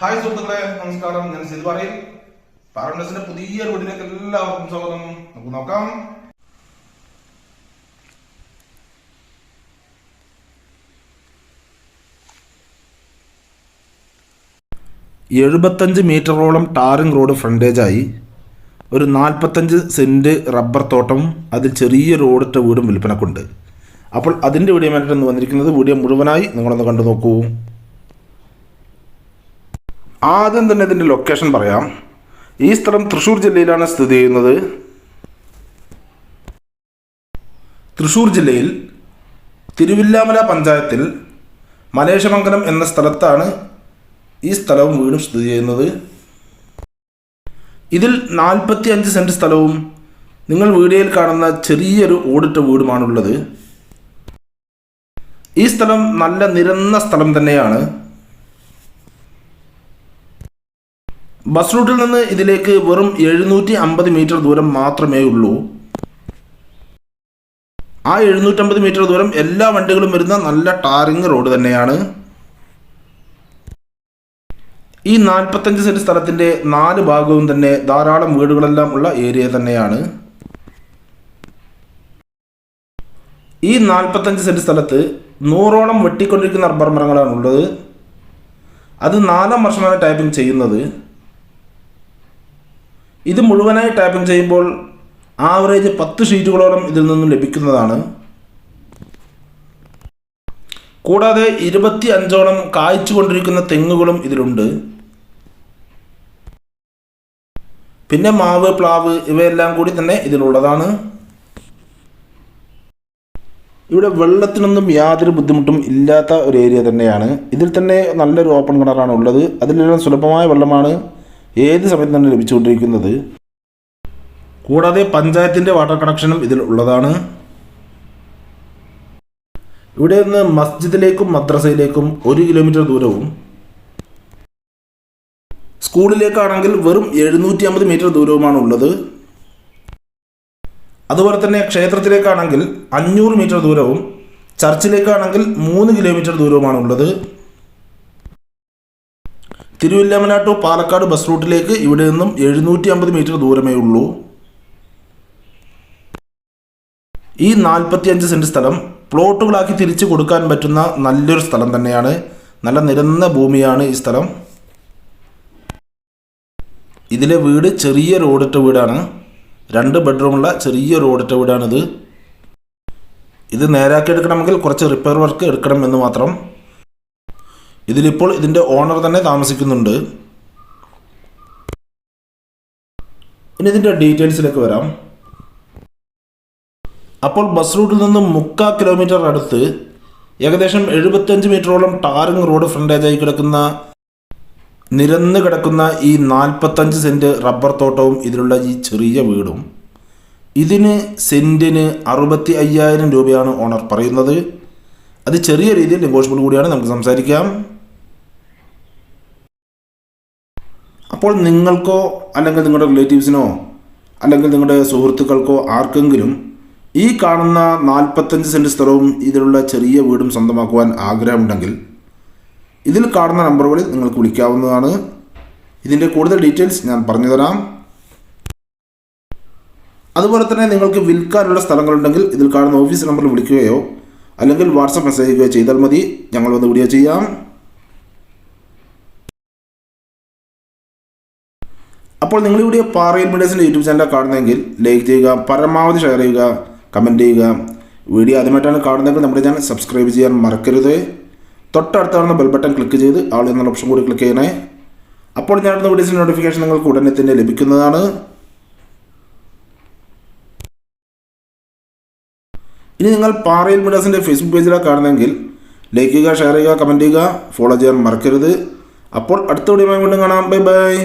Hi സുഹൃത്തുക്കളെ നമസ്കാരം. ഞാൻ സിത് പറയും. പാരഡൈസിന്റെ പുതിയ വീട്ടിലേക്ക് എല്ലാവർക്കും സ്വാഗതം. നമുക്ക് നോക്കാം. എഴുപത്തഞ്ച് മീറ്ററോളം ടാറിംഗ് റോഡ് ഫ്രണ്ടേജായി ഒരു നാൽപ്പത്തഞ്ച് സെന്റ് റബ്ബർ തോട്ടം അതിൽ ചെറിയ റോഡിട്ട വീടും വിൽപ്പനക്കുണ്ട്. അപ്പോൾ അതിന്റെ വീഡിയോ മേലിട്ടൊന്ന് വന്നിരിക്കുന്നത് വീഡിയോ മുഴുവനായി നിങ്ങളൊന്ന് കണ്ടു നോക്കൂ. ആദ്യം തന്നെ ഇതിന്റെ ലൊക്കേഷൻ പറയാം. ഈ സ്ഥലം തൃശ്ശൂർ ജില്ലയിലാണ് സ്ഥിതി ചെയ്യുന്നത്. തൃശ്ശൂർ ജില്ലയിൽ തിരുവില്ലാമല പഞ്ചായത്തിൽ മലേശമംഗലം എന്ന സ്ഥലത്താണ് ഈ സ്ഥലവും വീടും സ്ഥിതി ചെയ്യുന്നത്. ഇതിൽ നാൽപ്പത്തി അഞ്ച് സെന്റ് സ്ഥലവും നിങ്ങൾ വീഡിയോയിൽ കാണുന്ന ചെറിയൊരു ഓടിട്ട വീടുമാണുള്ളത്. ഈ സ്ഥലം നല്ല നിരന്ന സ്ഥലം തന്നെയാണ്. ബസ് റൂട്ടിൽ നിന്ന് ഇതിലേക്ക് വെറും എഴുന്നൂറ്റി അമ്പത് മീറ്റർ ദൂരം മാത്രമേ ഉള്ളൂ. ആ എഴുന്നൂറ്റമ്പത് മീറ്റർ ദൂരം എല്ലാ വണ്ടികളും വരുന്ന നല്ല ടാറിങ് റോഡ് തന്നെയാണ്. ഈ നാൽപ്പത്തഞ്ച് സെന്റ് സ്ഥലത്തിന്റെ നാല് ഭാഗവും തന്നെ ധാരാളം വീടുകളെല്ലാം ഉള്ള ഏരിയ തന്നെയാണ്. ഈ നാൽപ്പത്തഞ്ച് സെന്റ് സ്ഥലത്ത് നൂറോളം വെട്ടിക്കൊണ്ടിരിക്കുന്ന റബ്ബർ മരങ്ങളാണ് ഉള്ളത് അത് നാലാം വർഷമാണ് ടൈപ്പിംഗ് ചെയ്യുന്നത്. ഇത് മുഴുവനായി ടാപ്പിംഗ് ചെയ്യുമ്പോൾ ആവറേജ് പത്ത് ഷീറ്റുകളോളം ഇതിൽ നിന്നും ലഭിക്കുന്നതാണ്. കൂടാതെ ഇരുപത്തി അഞ്ചോളം കായ്ച്ചു കൊണ്ടിരിക്കുന്ന തെങ്ങുകളും ഇതിലുണ്ട്. പിന്നെ മാവ് പ്ലാവ് ഇവയെല്ലാം കൂടി തന്നെ ഇതിലുള്ളതാണ്. ഇവിടെ വെള്ളത്തിനൊന്നും യാതൊരു ബുദ്ധിമുട്ടും ഇല്ലാത്ത ഒരു ഏരിയ തന്നെയാണ്. ഇതിൽ തന്നെ നല്ലൊരു ഓപ്പൺ കിണറാണ് ഉള്ളത്. അതിലെല്ലാം സുലഭമായ വെള്ളമാണ്. ഏത് സമയത്ത് തന്നെ ലഭിച്ചുകൊണ്ടിരിക്കുന്നത്? കൂടാതെ പഞ്ചായത്തിന്റെ വാട്ടർ കണക്ഷനും ഇതിൽ ഉള്ളതാണ്. ഇവിടെ നിന്ന് മസ്ജിദിലേക്കും മദ്രസയിലേക്കും ഒരു കിലോമീറ്റർ ദൂരവും. സ്കൂളിലേക്കാണെങ്കിൽ വെറും എഴുന്നൂറ്റി അമ്പത് മീറ്റർ ദൂരവുമാണ് ഉള്ളത് അതുപോലെ തന്നെ ക്ഷേത്രത്തിലേക്കാണെങ്കിൽ അഞ്ഞൂറ് മീറ്റർ ദൂരവും. ചർച്ചിലേക്കാണെങ്കിൽ മൂന്ന് കിലോമീറ്റർ ദൂരവുമാണ് ഉള്ളത് തിരുവില്ലാമല ടു പാലക്കാട് ബസ് റൂട്ടിലേക്ക് ഇവിടെ നിന്നും എഴുന്നൂറ്റി അമ്പത് മീറ്റർ ദൂരമേ ഉള്ളൂ. ഈ നാൽപ്പത്തി അഞ്ച് സെന്റ് സ്ഥലം പ്ലോട്ടുകളാക്കി തിരിച്ചു കൊടുക്കാൻ പറ്റുന്ന നല്ലൊരു സ്ഥലം തന്നെയാണ്. നല്ല നിരന്ന ഭൂമിയാണ് ഈ സ്ഥലം. ഇതിലെ വീട് ചെറിയ റോഡിട്ട വീടാണ്. രണ്ട് ബെഡ്റൂമുള്ള ചെറിയ റോഡിട്ട വീടാണിത്. ഇത് നേരാക്കി എടുക്കണമെങ്കിൽ കുറച്ച് റിപ്പയർ വർക്ക് എടുക്കണം എന്ന് മാത്രം. ഇതിലിപ്പോൾ ഇതിന്റെ ഓണർ തന്നെ താമസിക്കുന്നുണ്ട്. ഇനി ഇതിന്റെ ഡീറ്റെയിൽസിലേക്ക് വരാം. അപ്പോൾ ബസ് റൂട്ടിൽ നിന്നും മുക്കാ കിലോമീറ്റർ അടുത്ത് ഏകദേശം എഴുപത്തഞ്ച് മീറ്ററോളം ടാറിംഗ് റോഡ് ഫ്രണ്ടേജായി കിടക്കുന്ന നിരന്ന് കിടക്കുന്ന ഈ നാൽപ്പത്തഞ്ച് സെന്റ് റബ്ബർ തോട്ടവും ഇതിലുള്ള ഈ ചെറിയ വീടും. ഇതിന് സെന്റിന് അറുപത്തി അയ്യായിരം രൂപയാണ് ഓണർ പറയുന്നത്. അത് ചെറിയ രീതിയിൽ നെഗോഷ്യബിൾ കൂടിയാണ് നമുക്ക് സംസാരിക്കാം. അപ്പോൾ നിങ്ങൾക്കോ അല്ലെങ്കിൽ നിങ്ങളുടെ റിലേറ്റീവ്സിനോ അല്ലെങ്കിൽ നിങ്ങളുടെ സുഹൃത്തുക്കൾക്കോ ആർക്കെങ്കിലും ഈ കാണുന്ന നാൽപ്പത്തഞ്ച് സെന്റ് സ്ഥലവും ഇതിലുള്ള ചെറിയ വീടും സ്വന്തമാക്കുവാൻ ആഗ്രഹമുണ്ടെങ്കിൽ ഇതിൽ കാണുന്ന നമ്പറുകളിൽ നിങ്ങൾക്ക് വിളിക്കാവുന്നതാണ്. ഇതിന്റെ കൂടുതൽ ഡീറ്റെയിൽസ് ഞാൻ പറഞ്ഞു തരാം അതുപോലെ തന്നെ നിങ്ങൾക്ക് വിൽക്കാനുള്ള സ്ഥലങ്ങളുണ്ടെങ്കിൽ ഇതിൽ കാണുന്ന ഓഫീസ് നമ്പറിൽ വിളിക്കുകയോ അല്ലെങ്കിൽ വാട്സപ്പ് മെസ്സേജ് ചെയ്യുകയോ ചെയ്താൽ മതി. ഞങ്ങൾ വന്ന് വീഡിയോ ചെയ്യാം. അപ്പോൾ നിങ്ങൾ ഇവിടെ പാറയിൽ മീഡിയസിന്റെ യൂട്യൂബ് ചാനൽ കാണുന്നെങ്കിൽ ലൈക്ക് ചെയ്യുക പരമാവധി ഷെയർ ചെയ്യുക കമന്റ് ചെയ്യുക. വീഡിയോ ആദ്യമായിട്ടാണ് കാണുന്നതെങ്കിൽ നമ്മുടെ ചാനൽ സബ്സ്ക്രൈബ് ചെയ്യാൻ മറക്കരുത്. തൊട്ടടുത്ത് കാണുന്ന ബെൽ ബട്ടൺ ക്ലിക്ക് ചെയ്ത് ആൾ എന്നുള്ള ഓപ്ഷൻ കൂടി ക്ലിക്ക് ചെയ്യണേ. അപ്പോൾ ഞാനിടുന്ന വീഡിയോസിന്റെ നോട്ടിഫിക്കേഷൻ നിങ്ങൾക്ക് ഉടനെ തന്നെ ലഭിക്കുന്നതാണ്. ഇനി നിങ്ങൾ പാറയിൽ മീഡിയാസിന്റെ ഫേസ്ബുക്ക് പേജിലാണ് കാണുന്നെങ്കിൽ ലൈക്ക് ചെയ്യുക ഷെയർ ചെയ്യുക കമന്റ് ചെയ്യുക. ഫോളോ ചെയ്യാൻ മറക്കരുത്. അപ്പോൾ അടുത്ത വീഡിയോ വീണ്ടും കാണാം. Bye bye